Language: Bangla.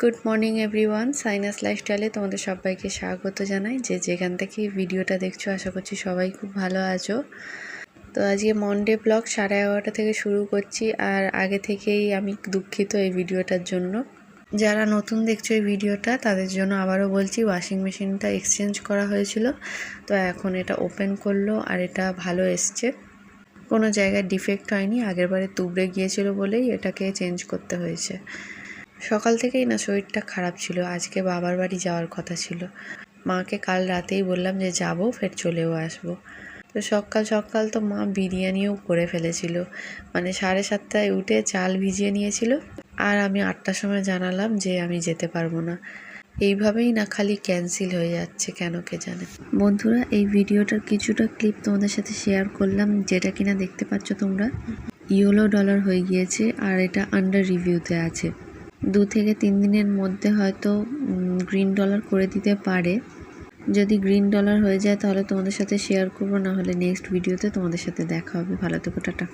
গুড মর্নিং এভরিওয়ান সাইনাস লাইফস্টাইলে তোমাদের সবাইকে স্বাগত জানাই। যে যেখান থেকে ভিডিওটা দেখছ, আশা করছি সবাই খুব ভালো আছো। তো আজকে মনডে ব্লগ সাড়ে এগারোটা থেকে শুরু করছি, আর আগে থেকেই আমি দুঃখিত এই ভিডিওটার জন্য। যারা নতুন দেখছ এই ভিডিওটা, তাদের জন্য আবারও বলছি ওয়াশিং মেশিনটা এক্সচেঞ্জ করা হয়েছিল। তো এখন এটা ওপেন করল, আর এটা ভালো এসছে। কোনো জায়গায় ডিফেক্ট হয়নি আগেরবারে তুবড়ে গিয়েছিল বলেই এটাকে চেঞ্জ করতে হয়েছে। সকাল থেকেই না শরীরটা খারাপ ছিল। আজকে বাবার বাড়ি যাওয়ার কথা ছিল। মাকে কাল রাতেই বললাম যে যাব, ফের চলেও আসব। তো সকাল সকাল তো মা বিরিয়ানিও করে ফেলেছিল। মানে সাড়ে সাতটায় উঠে চাল ভিজিয়ে নিয়েছিল। আর আমি আটটার সময় জানালাম যে আমি যেতে পারব না। এইভাবেই না খালি ক্যান্সেল হয়ে যাচ্ছে কেন কে জানে। বন্ধুরা, এই ভিডিওটার কিছুটা ক্লিপ তোমাদের সাথে শেয়ার করলাম, যেটা কিনা দেখতে পাচ্ছ তোমরা। ইয়েলো ডলার হয়ে গিয়েছে আর এটা আন্ডার রিভিউতে আছে। দু থেকে তিন দিনের মধ্যে হয়তো গ্রিন ডলার করে দিতে পারে। যদি গ্রিন ডলার হয়ে যায় তাহলে তোমাদের সাথে শেয়ার করব, না হলে নেক্সট ভিডিওতে তোমাদের সাথে দেখা হবে। ভালো থেকো, টাটা।